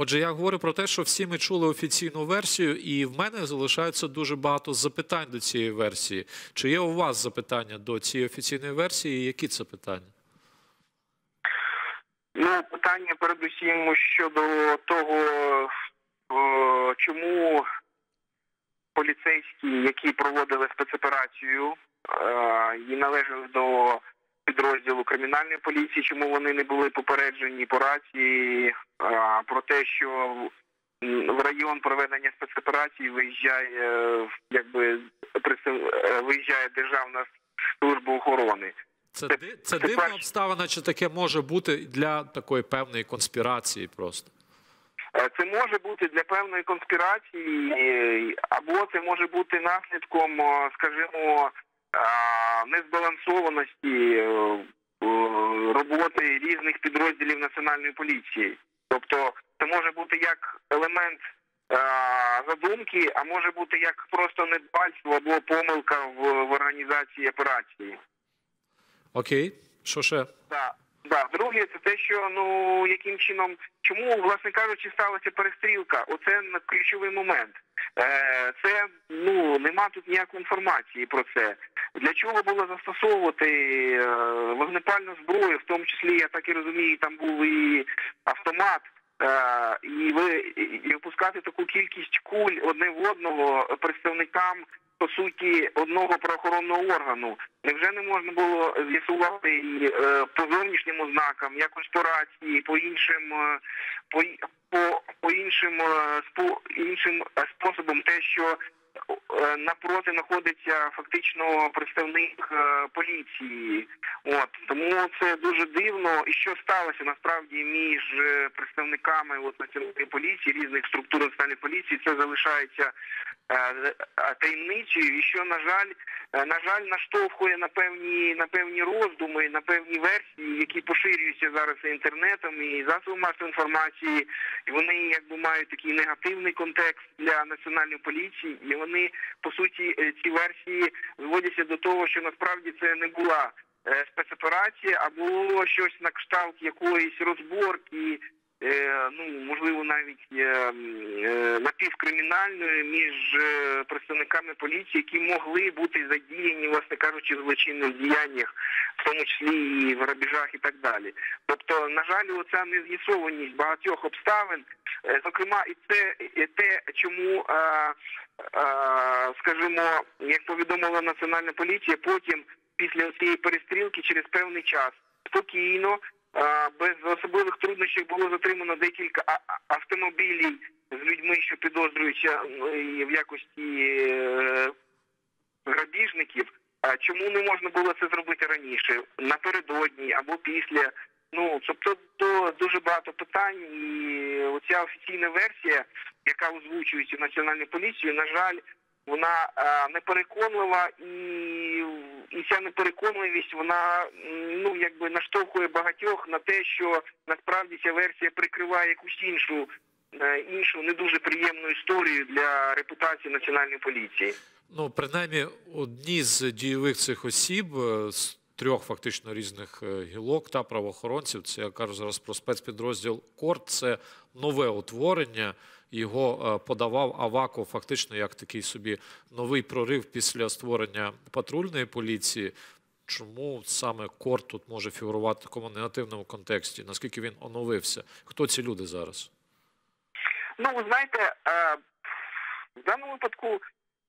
Отже, я говорю про те, що всі ми чули офіційну версію, і в мене залишається дуже багато запитань до цієї версії. Чи є у вас запитання до цієї офіційної версії? і Які це питання? Ну, питання передусім щодо того, о, чому поліцейські, які проводили спецоперацію е, і належали до підрозділу кримінальної поліції, чому вони не були попереджені по рації про те, що в район проведення спецоперації виїжджає якби е, виїжджає державна служба охорони. Це, Це- це дивна перше. обставина, чи таке може бути для такої певної конспірації просто? Е, Це може бути для певної конспірації, або це може бути наслідком, скажімо, незбалансованості е, е, роботи різних підрозділів національної поліції. Тобто, це може бути як елемент е, задумки, а може бути як просто недбальство або помилка в, в організації операції. Окей, що ще? Да, да. Друге, це те, що ну яким чином, чому, власне кажучи, сталася перестрілка? Оце ключовий момент. Е, це ну нема тут ніякої інформації про це. Для чого було застосовувати е, вогнепальну зброю, в тому числі, я так і розумію, там був і автомат. Е, і ви і- і таку кількість куль одне в одного представникам по суті одного правоохоронного органу. Невже не можна було з'ясувати і, е, по зовнішнім ознакам, якось по рації, по іншим е, по, по, по іншим е, спо, іншим способом, те, що напроти знаходиться фактично представник поліції. От тому це дуже дивно. І що сталося насправді між представниками от національної поліції, різних структур національної поліції, це залишається е, е, і що на жаль, е, на жаль, наштовхує на певні на певні роздуми, на певні версії, які поширюються зараз інтернетом і засобами масової інформації, і вони якби мають такий негативний контекст для національної поліції, і вони по суті е, ці версії зводяться до того, що насправді це не була спецоперація, а було щось на кшталт якоїсь розборки. Е, Ну, можливо, навіть е, м, напівкримінальної між е, представниками поліції, які могли бути задіяні, власне кажучи, в злочинних діяннях, в тому числі і в грабіжах і так далі. Тобто, на жаль, оця нез'ясованість багатьох обставин, зокрема, і це і те, чому, скажімо, як повідомила національна поліція, потім після цієї перестрілки через певний час спокійно. Без особливих труднощів було затримано декілька автомобілів з людьми, що підозрюються в якості е, грабіжників. Чому не можна було це зробити раніше, напередодні або після? Ну тобто то дуже багато питань, і оця офіційна версія, яка озвучується національною поліцією, на жаль, вона е, непереконлива, і, і ця непереконливість вона ну якби наштовхує багатьох на те, що насправді ця версія прикриває якусь іншу. е, Іншу не дуже приємну історію для репутації національної поліції. Ну, принаймні, одні з дійових цих осіб е, з трьох фактично різних е, гілок та правоохоронців, це я кажу зараз про спецпідрозділ Корт, це нове утворення. Його е, подавав Аваков фактично як такий собі новий прорив після створення патрульної поліції. Чому саме Корт тут може фігурувати в такому негативному контексті? Наскільки він оновився? Хто ці люди зараз? Ну, ви знаєте, е, в даному випадку,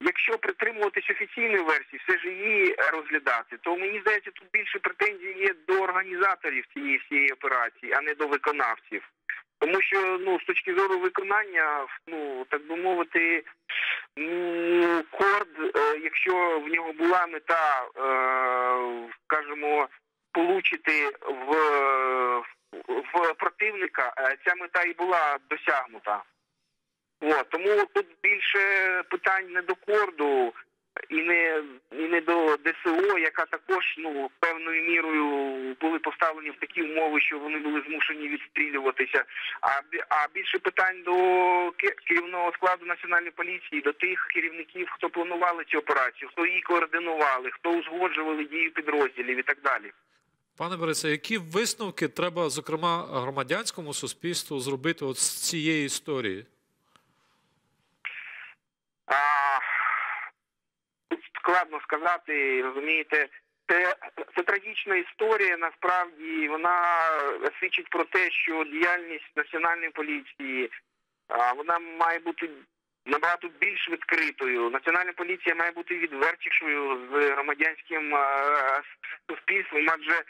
якщо притримуватись офіційної версії, все ж її е, розглядати, то мені здається, тут більше претензій є до організаторів цієї всієї операції, а не до виконавців. Тому що ну з точки зору виконання, ну так би мовити, ну, корд, е, якщо в нього була мета, е, скажімо, получити в, в противника, ця мета і була досягнута. От, тому тут більше питань не до корду і не, і не до ДСО, яка також ну певною мірою були поставлені в такі умови, що вони були змушені відстрілюватися. А а більше питань до керівного складу національної поліції, до тих керівників, хто планували цю операцію, хто її координували, хто узгоджували дію підрозділів і так далі. Пане Борисе, які висновки треба, зокрема, громадянському суспільству зробити от з цієї історії? А, тут складно сказати, розумієте, це, це трагічна історія. Насправді вона свідчить про те, що діяльність національної поліції вона має бути набагато більш відкритою. Національна поліція має бути відвертішою з громадянським суспільством, адже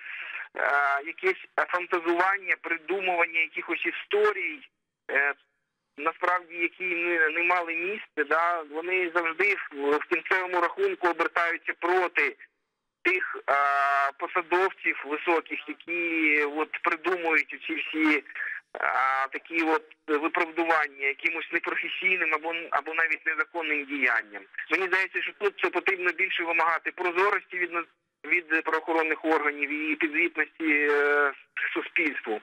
якесь фантазування, придумування якихось історій. Насправді які не, не мали місця, да, вони завжди в, в кінцевому рахунку обертаються проти тих а, посадовців високих, які от придумують ці всі а, такі от виправдування якимось непрофесійним або або навіть незаконним діянням. Мені здається, що тут це потрібно більше вимагати прозорості від від правоохоронних органів і підзвітності е, суспільству.